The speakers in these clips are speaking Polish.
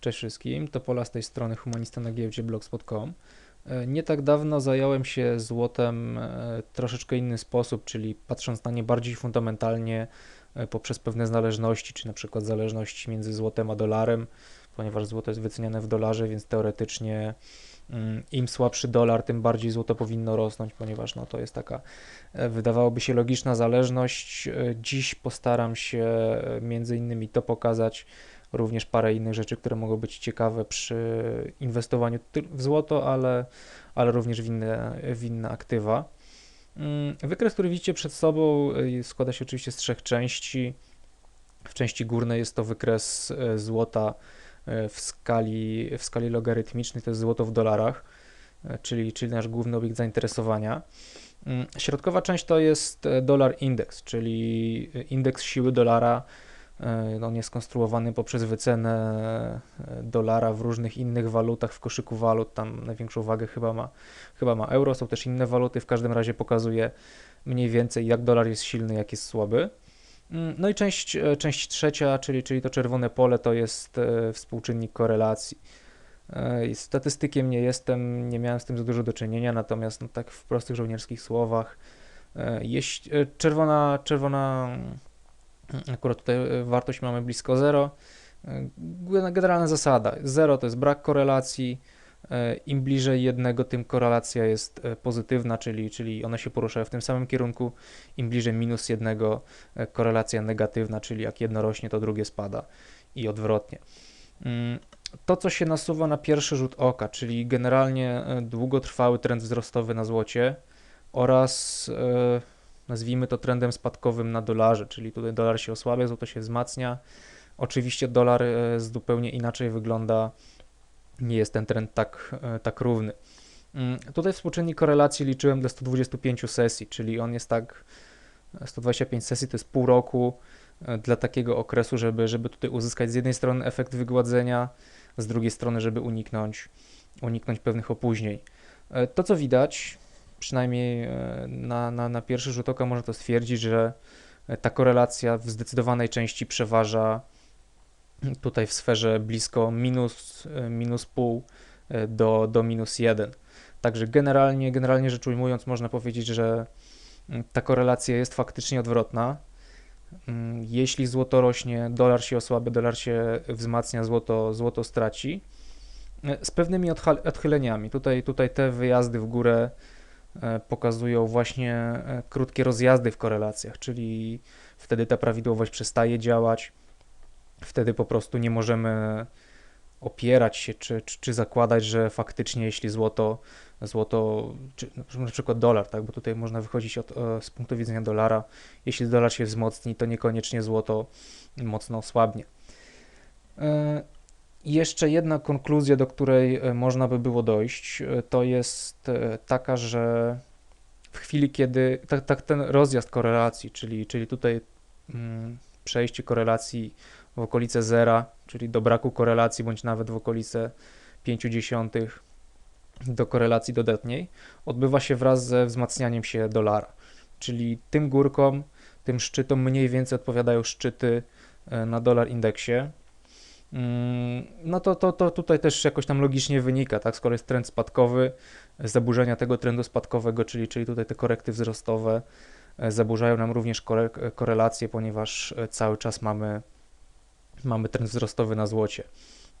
Cześć wszystkim, to Pola z tej strony humanista na giełdzie blogspot.com. E, Nie tak dawno zająłem się złotem e, troszeczkę inny sposób, czyli patrząc na nie bardziej fundamentalnie e, poprzez pewne zależności, czy na przykład zależności między złotem a dolarem, ponieważ złoto jest wyceniane w dolarze, więc teoretycznie mm, im słabszy dolar, tym bardziej złoto powinno rosnąć, ponieważ no, to jest taka, wydawałoby się logiczna zależność. Dziś postaram się między innymi to pokazać, również parę innych rzeczy, które mogą być ciekawe przy inwestowaniu w złoto, ale, ale również w inne, w inne aktywa. Mm, Wykres, który widzicie przed sobą, y, składa się oczywiście z trzech części. W części górnej jest to wykres e, złota e, w skali, w skali logarytmicznej, to jest złoto w dolarach, czyli, czyli nasz główny obiekt zainteresowania. Mm, Środkowa część to jest dolar index, czyli indeks siły dolara. E, On jest konstruowany poprzez wycenę e, dolara w różnych innych walutach, w koszyku walut. Tam największą wagę chyba ma, chyba ma euro, są też inne waluty. W każdym razie pokazuje mniej więcej, jak dolar jest silny, jak jest słaby. Mm, No i część, e, część trzecia, czyli, czyli to czerwone pole, to jest współczynnik korelacji. Statystykiem nie jestem, nie miałem z tym za dużo do czynienia, natomiast no, tak w prostych żołnierskich słowach, jeśli, czerwona, czerwona, akurat tutaj e, wartość mamy blisko zero. E, gen- Generalna zasada, zero to jest brak korelacji, e, im bliżej jednego, tym korelacja jest pozytywna, czyli, czyli one się poruszają w tym samym kierunku, im bliżej minus jednego, korelacja negatywna, czyli jak jedno rośnie, to drugie spada i odwrotnie. Mm, To, co się nasuwa na pierwszy rzut oka, czyli generalnie długotrwały trend wzrostowy na złocie oraz nazwijmy to trendem spadkowym na dolarze, czyli tutaj dolar się osłabia, złoto się wzmacnia. Oczywiście dolar e, zupełnie inaczej wygląda, nie jest ten trend tak, e, tak równy. Mm, Tutaj współczynnik korelacji liczyłem do 125 sesji, czyli on jest tak, 125 sesji to jest pół roku e, dla takiego okresu, żeby, żeby tutaj uzyskać z jednej strony efekt wygładzenia, z drugiej strony, żeby uniknąć, uniknąć pewnych opóźnień. E, To, co widać, przynajmniej e, na, na, na pierwszy rzut oka można to stwierdzić, że e, ta korelacja w zdecydowanej części przeważa tutaj w sferze blisko minus, e, minus pół do, do minus jeden. Także generalnie, generalnie rzecz ujmując, można powiedzieć, że mm, ta korelacja jest faktycznie odwrotna. Mm, Jeśli złoto rośnie, dolar się osłabia, dolar się wzmacnia, złoto, złoto straci. Z pewnymi odchyleniami. Tutaj, tutaj te wyjazdy w górę pokazują właśnie e, krótkie rozjazdy w korelacjach, czyli wtedy ta prawidłowość przestaje działać. Wtedy po prostu nie możemy opierać się czy, czy, czy zakładać, że faktycznie jeśli złoto, złoto czy na przykład dolar, tak, bo tutaj można wychodzić od, e, z punktu widzenia dolara, jeśli dolar się wzmocni, to niekoniecznie złoto mocno osłabnie. E, Jeszcze jedna konkluzja, do której e, można by było dojść, e, to jest e, taka, że w chwili, kiedy tak, tak ten rozjazd korelacji, czyli, czyli tutaj mm, przejście korelacji w okolice zera, czyli do braku korelacji, bądź nawet w okolice 0,5 do korelacji dodatniej, odbywa się wraz ze wzmacnianiem się dolara. Czyli tym górkom, tym szczytom mniej więcej odpowiadają szczyty na dolar indeksie. Mm, No to, to, to tutaj też jakoś tam logicznie wynika, tak? Skoro jest trend spadkowy, zaburzenia tego trendu spadkowego, czyli, czyli tutaj te korekty wzrostowe, e, zaburzają nam również kore, korelacje, ponieważ e, cały czas mamy, mamy trend wzrostowy na złocie.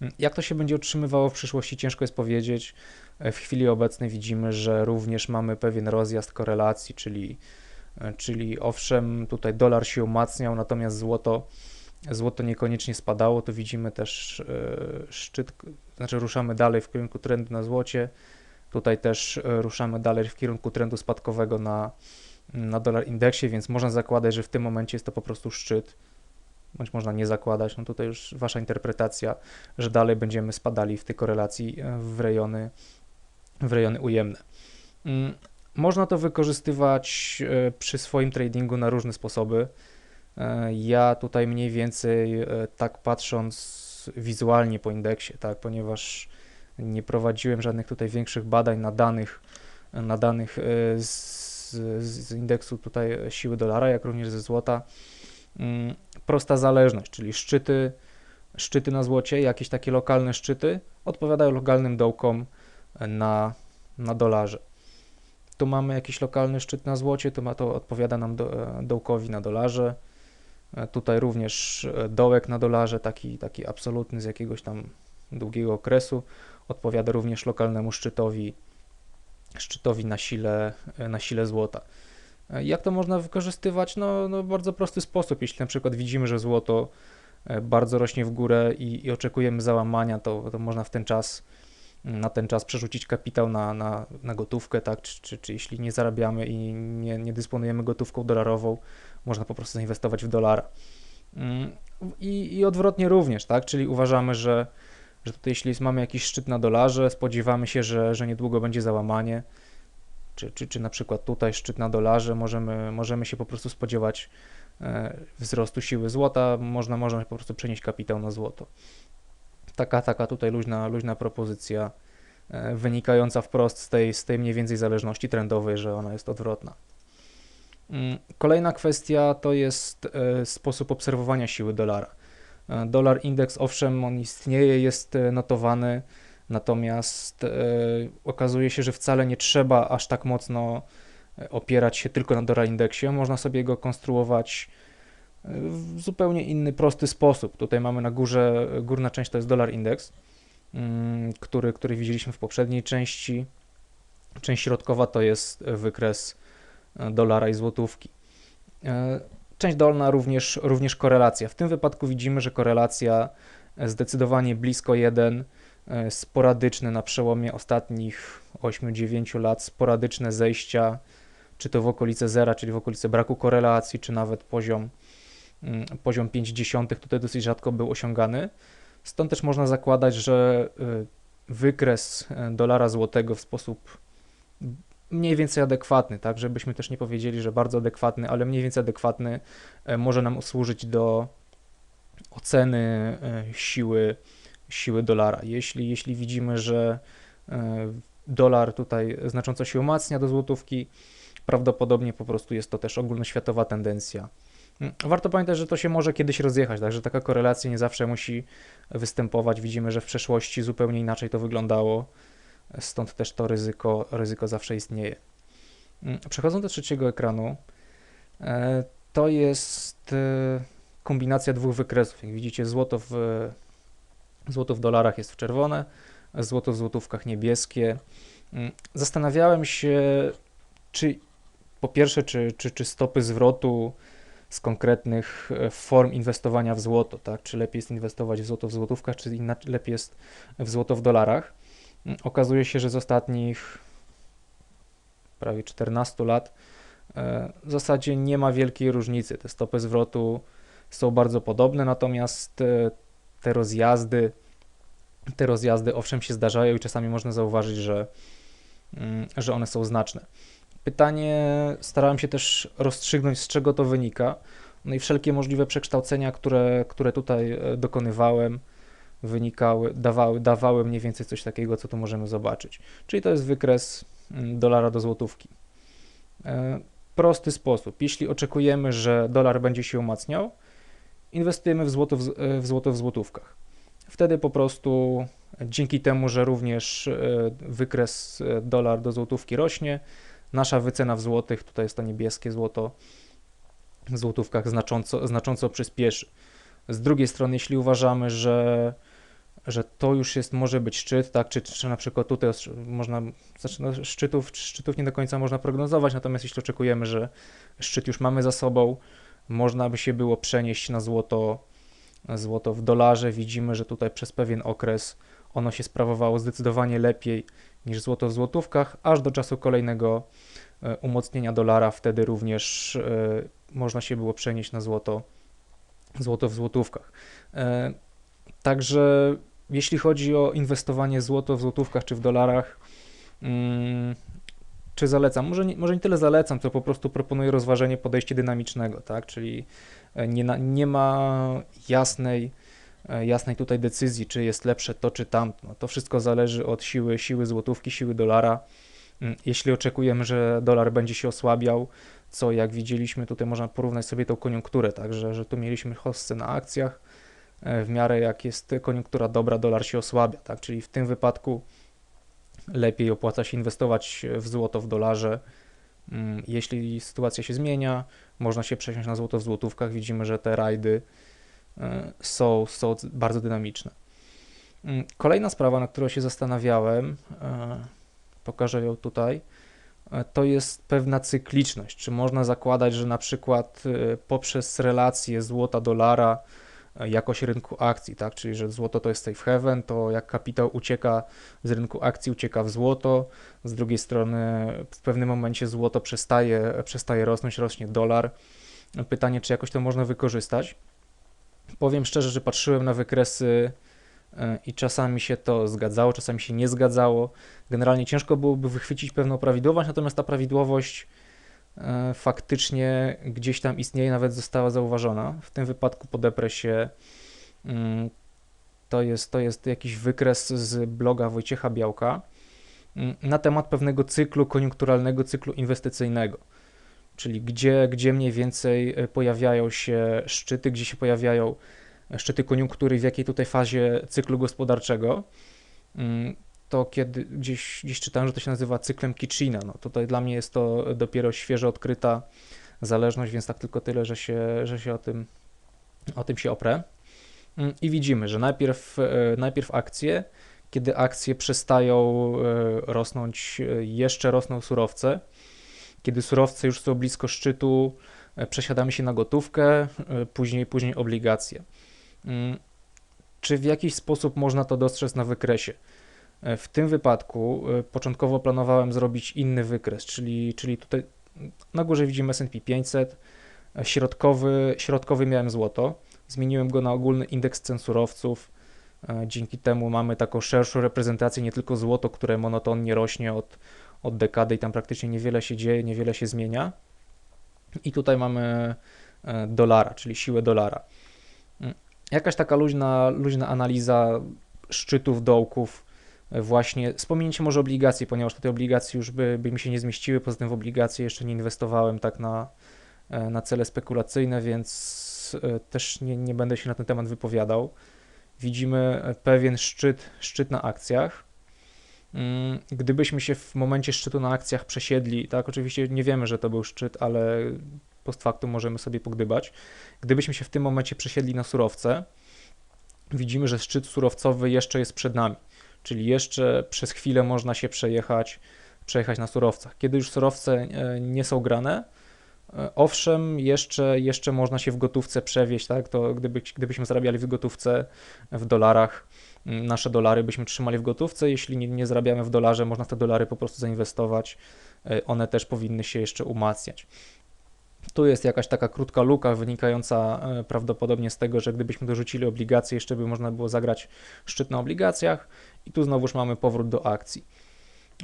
Mm, Jak to się będzie utrzymywało w przyszłości, ciężko jest powiedzieć. E, W chwili obecnej widzimy, że również mamy pewien rozjazd korelacji, czyli, e, czyli owszem, tutaj dolar się umacniał, natomiast złoto, złoto niekoniecznie spadało. Tu widzimy też e, szczyt, znaczy ruszamy dalej w kierunku trendu na złocie. Tutaj też e, ruszamy dalej w kierunku trendu spadkowego na, na dolar indeksie, więc można zakładać, że w tym momencie jest to po prostu szczyt, bądź można nie zakładać. No tutaj już wasza interpretacja, że dalej będziemy spadali w tej korelacji e, w rejony, w rejony ujemne. Mm, Można to wykorzystywać przy swoim tradingu na różne sposoby. E, Ja tutaj mniej więcej e, tak patrząc wizualnie po indeksie, tak, ponieważ nie prowadziłem żadnych tutaj większych badań na danych, na danych e, z, z indeksu tutaj siły dolara, jak również ze złota. Mm, Prosta zależność, czyli szczyty szczyty na złocie, jakieś takie lokalne szczyty, odpowiadają lokalnym dołkom na, na dolarze. Tu mamy jakiś lokalny szczyt na złocie, to, ma, to odpowiada nam do, dołkowi na dolarze. E, Tutaj również e, dołek na dolarze, taki, taki absolutny z jakiegoś tam długiego okresu, odpowiada również lokalnemu szczytowi, szczytowi na sile, e, na sile złota. Jak to można wykorzystywać? No, no bardzo prosty sposób. Jeśli na przykład widzimy, że złoto bardzo rośnie w górę i, i oczekujemy załamania, to, to można w ten czas na ten czas przerzucić kapitał na, na, na gotówkę, tak? Czy, czy, czy jeśli nie zarabiamy i nie, nie dysponujemy gotówką dolarową, można po prostu zainwestować w dolara. Mm, I, I odwrotnie również, tak? Czyli uważamy, że, że tutaj jeśli mamy jakiś szczyt na dolarze, spodziewamy się, że, że niedługo będzie załamanie, czy, czy, czy na przykład tutaj szczyt na dolarze, możemy, możemy się po prostu spodziewać e, wzrostu siły złota, można, można po prostu przenieść kapitał na złoto. Taka, taka tutaj luźna, luźna propozycja, e, wynikająca wprost z tej, z tej mniej więcej zależności trendowej, że ona jest odwrotna. Mm, Kolejna kwestia to jest e, sposób obserwowania siły dolara. E, Dolar indeks, owszem, on istnieje, jest e, notowany, natomiast okazuje się, że wcale nie trzeba aż tak mocno opierać się tylko na dolar indeksie. Można sobie go konstruować w zupełnie inny, prosty sposób. Tutaj mamy na górze, górna część to jest dolar indeks, mm, który, który widzieliśmy w poprzedniej części. Część środkowa to jest wykres dolara i złotówki. E, Część dolna również, również korelacja. W tym wypadku widzimy, że korelacja e, zdecydowanie blisko 1, e, sporadyczne na przełomie ostatnich 8-9 lat, sporadyczne zejścia, czy to w okolice zera, czyli w okolice braku korelacji, czy nawet poziom, mm, poziom 0,5 tutaj dosyć rzadko był osiągany. Stąd też można zakładać, że wykres dolara złotego w sposób mniej więcej adekwatny, tak, żebyśmy też nie powiedzieli, że bardzo adekwatny, ale mniej więcej adekwatny e, może nam służyć do oceny e, siły, siły dolara. Jeśli, jeśli widzimy, że e, dolar tutaj znacząco się umacnia do złotówki, prawdopodobnie po prostu jest to też ogólnoświatowa tendencja. Mm, Warto pamiętać, że to się może kiedyś rozjechać, także taka korelacja nie zawsze musi występować. Widzimy, że w przeszłości zupełnie inaczej to wyglądało, stąd też to ryzyko, ryzyko zawsze istnieje. Mm, Przechodząc do trzeciego ekranu, e, to jest e, kombinacja dwóch wykresów. Jak widzicie, złoto w, złoto w dolarach jest w czerwone, złoto w złotówkach niebieskie. Mm, Zastanawiałem się, czy po pierwsze, czy, czy, czy stopy zwrotu z konkretnych e, form inwestowania w złoto, tak? Czy lepiej jest inwestować w złoto w złotówkach, czy lepiej jest w złoto w dolarach. Okazuje się, że z ostatnich prawie 14 lat e, w zasadzie nie ma wielkiej różnicy. Te stopy zwrotu są bardzo podobne, natomiast e, te rozjazdy, te rozjazdy owszem się zdarzają i czasami można zauważyć, że, mm, że one są znaczne. Pytanie starałem się też rozstrzygnąć, z czego to wynika. No i wszelkie możliwe przekształcenia, które, które tutaj e, dokonywałem, wynikały, dawały, dawały mniej więcej coś takiego, co tu możemy zobaczyć. Czyli to jest wykres mm, dolara do złotówki. E, Prosty sposób. Jeśli oczekujemy, że dolar będzie się umacniał, inwestujemy w złoto w, e, złoto w złotówkach. Wtedy po prostu dzięki temu, że również e, wykres dolar do złotówki rośnie, nasza wycena w złotych, tutaj jest to niebieskie złoto, w złotówkach znacząco, znacząco przyspieszy. Z drugiej strony, jeśli uważamy, że, że to już jest, może być szczyt, tak, czy, czy na przykład tutaj można, znaczy no, szczytów, szczytów nie do końca można prognozować, natomiast jeśli oczekujemy, że szczyt już mamy za sobą, można by się było przenieść na złoto, złoto w dolarze. Widzimy, że tutaj przez pewien okres ono się sprawowało zdecydowanie lepiej niż złoto w złotówkach, aż do czasu kolejnego e, umocnienia dolara. Wtedy również e, można się było przenieść na złoto, złoto w złotówkach. E, Także jeśli chodzi o inwestowanie złoto w złotówkach czy w dolarach, mm, czy zalecam? Może nie, może nie tyle zalecam, co po prostu proponuję rozważenie podejścia dynamicznego, tak? Czyli e, nie, nie ma jasnej, e, jasnej tutaj decyzji, czy jest lepsze to, czy tamto. No, to wszystko zależy od siły, siły złotówki, siły dolara. Mm, Jeśli oczekujemy, że dolar będzie się osłabiał, co jak widzieliśmy, tutaj można porównać sobie tą koniunkturę, tak, że, że tu mieliśmy hossę na akcjach, w miarę jak jest koniunktura dobra, dolar się osłabia, tak? Czyli w tym wypadku lepiej opłaca się inwestować w złoto w dolarze. Mm, jeśli sytuacja się zmienia, można się przesiąść na złoto w złotówkach. Widzimy, że te rajdy e, są, są bardzo dynamiczne. Mm, kolejna sprawa, na którą się zastanawiałem, e, pokażę ją tutaj, e, to jest pewna cykliczność. Czy można zakładać, że na przykład poprzez relacje złota-dolara jakość rynku akcji, tak? Czyli, że złoto to jest safe haven, to jak kapitał ucieka z rynku akcji, ucieka w złoto. Z drugiej strony w pewnym momencie złoto przestaje, przestaje rosnąć, rośnie dolar. Pytanie, czy jakoś to można wykorzystać. Powiem szczerze, że patrzyłem na wykresy e, i czasami się to zgadzało, czasami się nie zgadzało. Generalnie ciężko byłoby wychwycić pewną prawidłowość, natomiast ta prawidłowość faktycznie gdzieś tam istnieje, nawet została zauważona. W tym wypadku po depresie mm, to jest, to jest jakiś wykres z bloga Wojciecha Białka mm, na temat pewnego cyklu koniunkturalnego, cyklu inwestycyjnego. Czyli gdzie, gdzie mniej więcej e, pojawiają się szczyty, gdzie się pojawiają szczyty koniunktury, w jakiej tutaj fazie cyklu gospodarczego. To kiedy gdzieś, gdzieś czytałem, że to się nazywa cyklem Kitchina. No tutaj dla mnie jest to dopiero świeżo odkryta zależność, więc tak tylko tyle, że się, że się o, tym, o tym się oprę. Mm, I widzimy, że najpierw, e, najpierw akcje, kiedy akcje przestają e, rosnąć, e, jeszcze rosną surowce. Kiedy surowce już są blisko szczytu, przesiadamy się na gotówkę, później, później obligacje. Mm, czy w jakiś sposób można to dostrzec na wykresie? E, w tym wypadku e, początkowo planowałem zrobić inny wykres, czyli, czyli tutaj na górze widzimy S&P 500, e, środkowy, środkowy miałem złoto, zmieniłem go na ogólny indeks cen surowców, dzięki temu mamy taką szerszą reprezentację, nie tylko złoto, które monotonnie rośnie od, od dekady i tam praktycznie niewiele się dzieje, niewiele się zmienia. I tutaj mamy dolara, czyli siłę dolara. Mm, jakaś taka luźna, luźna analiza szczytów, dołków, właśnie z może obligacji, ponieważ te obligacje już by, by mi się nie zmieściły, poza tym w obligacje jeszcze nie inwestowałem tak na, e, na cele spekulacyjne, więc e, też nie, nie będę się na ten temat wypowiadał. Widzimy e, pewien szczyt, szczyt na akcjach. Mm, gdybyśmy się w momencie szczytu na akcjach przesiedli, tak, oczywiście nie wiemy, że to był szczyt, ale post factum możemy sobie pogdybać. Gdybyśmy się w tym momencie przesiedli na surowce, widzimy, że szczyt surowcowy jeszcze jest przed nami czyli jeszcze przez chwilę można się przejechać, przejechać na surowcach. Kiedy już surowce e, nie są grane, e, owszem, jeszcze, jeszcze można się w gotówce przewieźć, tak? To gdyby, gdybyśmy zarabiali w gotówce w dolarach, nasze dolary byśmy trzymali w gotówce, jeśli nie, nie zarabiamy w dolarze, można te dolary po prostu zainwestować, e, one też powinny się jeszcze umacniać. Tu jest jakaś taka krótka luka wynikająca prawdopodobnie z tego, że gdybyśmy dorzucili obligacje, jeszcze by można było zagrać szczyt na obligacjach i tu znowuż mamy powrót do akcji.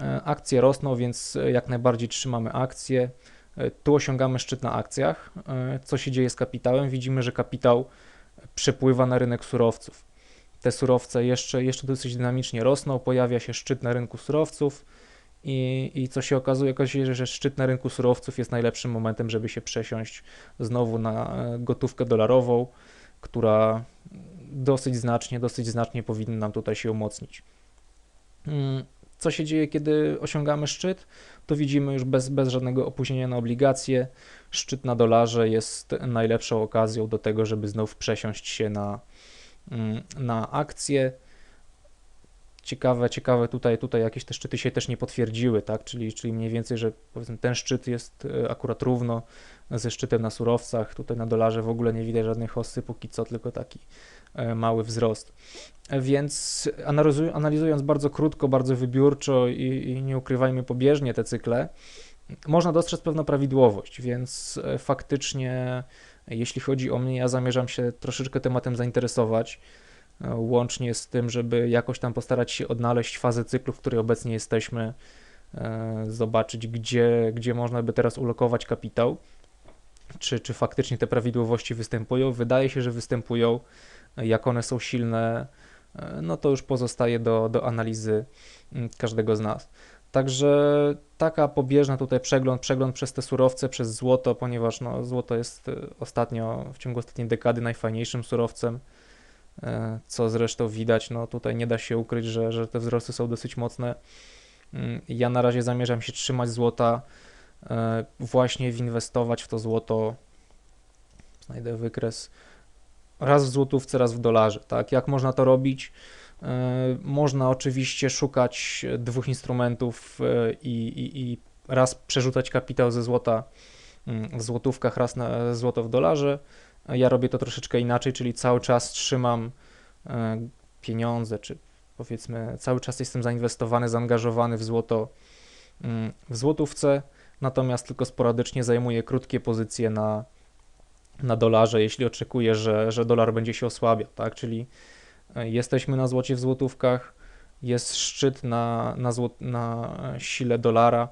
E, akcje rosną, więc jak najbardziej trzymamy akcje. E, tu osiągamy szczyt na akcjach. E, co się dzieje z kapitałem? Widzimy, że kapitał przepływa na rynek surowców. Te surowce jeszcze, jeszcze dosyć dynamicznie rosną, pojawia się szczyt na rynku surowców i, i co się okazuje, okazuje się, że szczyt na rynku surowców jest najlepszym momentem, żeby się przesiąść znowu na gotówkę dolarową, która dosyć znacznie, dosyć znacznie powinny nam tutaj się umocnić. Mm, co się dzieje, kiedy osiągamy szczyt? To widzimy już bez, bez żadnego opóźnienia na obligacje. Szczyt na dolarze jest najlepszą okazją do tego, żeby znów przesiąść się na, mm, na akcje. Ciekawe, ciekawe tutaj, tutaj jakieś te szczyty się też nie potwierdziły, tak? Czyli, czyli mniej więcej, że powiedzmy ten szczyt jest e, akurat równo ze szczytem na surowcach. Tutaj na dolarze w ogóle nie widać żadnych osy póki co, tylko taki E, mały wzrost. Więc analizując bardzo krótko, bardzo wybiórczo i, i nie ukrywajmy pobieżnie te cykle, można dostrzec pewną prawidłowość, więc e, faktycznie, jeśli chodzi o mnie, ja zamierzam się troszeczkę tematem zainteresować, e, łącznie z tym, żeby jakoś tam postarać się odnaleźć fazę cyklu, w której obecnie jesteśmy, zobaczyć, gdzie, gdzie można by teraz ulokować kapitał, czy, czy faktycznie te prawidłowości występują. Wydaje się, że występują jak one są silne, e, no to już pozostaje do, do analizy mm, każdego z nas. Także taka pobieżna tutaj przegląd, przegląd przez te surowce, przez złoto, ponieważ no, złoto jest e, ostatnio, w ciągu ostatniej dekady najfajniejszym surowcem. E, co zresztą widać, no tutaj nie da się ukryć, że, że te wzrosty są dosyć mocne. Mm, Ja na razie zamierzam się trzymać złota, e, właśnie winwestować w to złoto. Znajdę wykres. Raz w złotówce, raz w dolarze, tak? Jak można to robić? E, Można oczywiście szukać dwóch instrumentów i, i, i raz przerzucać kapitał ze złota mm, w złotówkach, raz na złoto w dolarze. Ja robię to troszeczkę inaczej, czyli cały czas trzymam e, pieniądze, czy powiedzmy cały czas jestem zainwestowany, zaangażowany w złoto mm, w złotówce, natomiast tylko sporadycznie zajmuję krótkie pozycje na, na dolarze, jeśli oczekuję, że, że dolar będzie się osłabiał, tak? Czyli e, jesteśmy na złocie w złotówkach, jest szczyt na, na, złot, na sile dolara,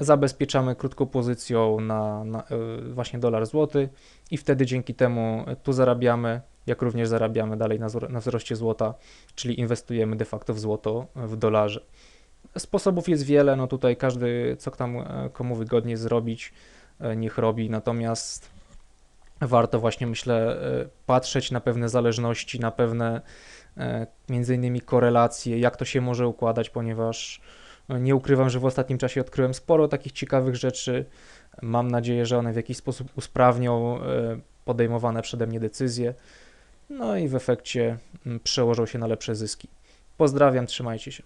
zabezpieczamy krótką pozycją na, na e, właśnie dolar złoty i wtedy dzięki temu tu zarabiamy, jak również zarabiamy dalej na, na wzroście złota, czyli inwestujemy de facto w złoto w dolarze. Sposobów jest wiele, no tutaj każdy co tam e, komu wygodnie zrobić, e, niech robi, natomiast warto właśnie myślę patrzeć na pewne zależności, na pewne między innymi korelacje, jak to się może układać, ponieważ nie ukrywam, że w ostatnim czasie odkryłem sporo takich ciekawych rzeczy. Mam nadzieję, że one w jakiś sposób usprawnią e, podejmowane przede mnie decyzje. No i w efekcie mm, przełożą się na lepsze zyski. Pozdrawiam, trzymajcie się.